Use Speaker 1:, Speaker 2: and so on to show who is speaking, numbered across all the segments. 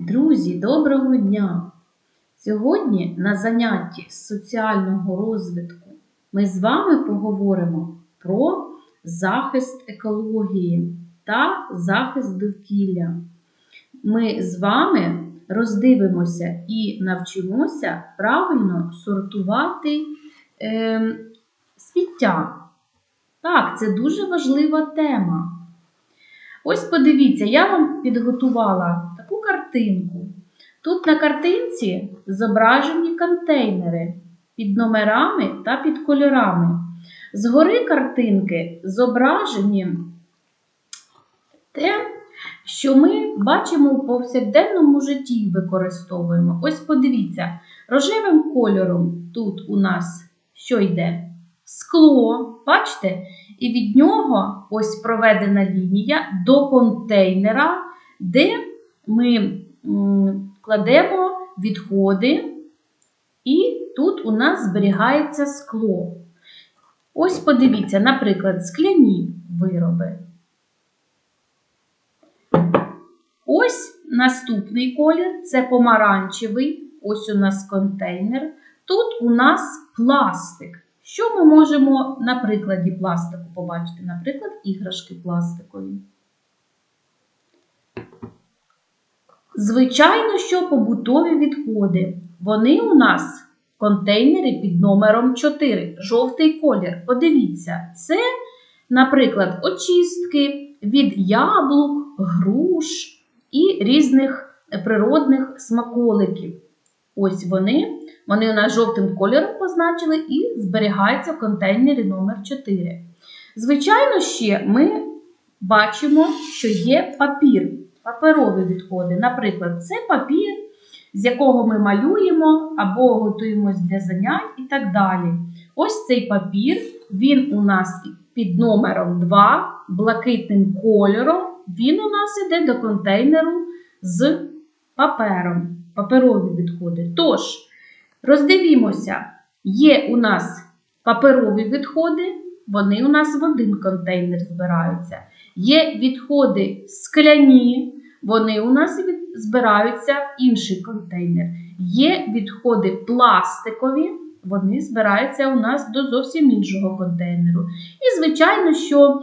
Speaker 1: Друзі, доброго дня! Сьогодні на занятті з соціального розвитку ми з вами поговоримо про захист екології та захист довкілля. Ми з вами роздивимося і навчимося правильно сортувати е, сміття. Так, це дуже важлива тема. Ось подивіться, я вам підготувала таку картинку. Тут на картинці зображені контейнери під номерами та під кольорами. Згори картинки зображені те, що ми бачимо у повсякденному житті використовуємо. Ось подивіться, рожевим кольором тут у нас що йде? Скло, бачите? І від нього ось проведена лінія до контейнера, де ми кладемо відходи, і тут у нас зберігається скло. Ось подивіться, наприклад, скляні вироби. Ось наступний колір це помаранчевий. Ось у нас контейнер. Тут у нас пластик. Що ми можемо на прикладі пластику побачити? Наприклад, іграшки пластикові. Звичайно, що побутові відходи. Вони у нас контейнери під номером 4. Жовтий колір. Подивіться, це, наприклад, очистки від яблук, груш і різних природних смаколиків. Ось вони. Вони у нас жовтим кольором позначили і зберігаються в контейнері номер 4. Звичайно, ще ми бачимо, що є папір, паперові відходи. Наприклад, це папір, з якого ми малюємо або готуємось для занять і так далі. Ось цей папір, він у нас під номером 2, блакитним кольором. Він у нас йде до контейнеру з папером, паперові відходи. Тож, роздивімося, є у нас паперові відходи, вони у нас в один контейнер збираються. Є відходи скляні, вони у нас збираються в інший контейнер. Є відходи пластикові, вони збираються у нас до зовсім іншого контейнеру. І, звичайно, що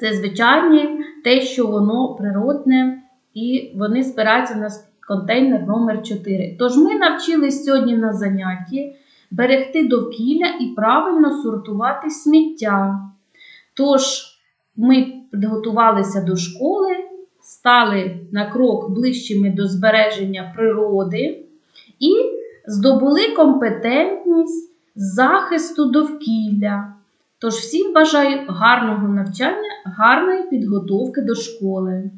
Speaker 1: це звичайні те, що воно природне, і вони збираються на контейнер номер 4. Тож ми навчились сьогодні на занятті берегти довкілля і правильно сортувати сміття. Тож ми підготувалися до школи, стали на крок ближчими до збереження природи і здобули компетентність захисту довкілля. Тож всім бажаю гарного навчання, гарної підготовки до школи.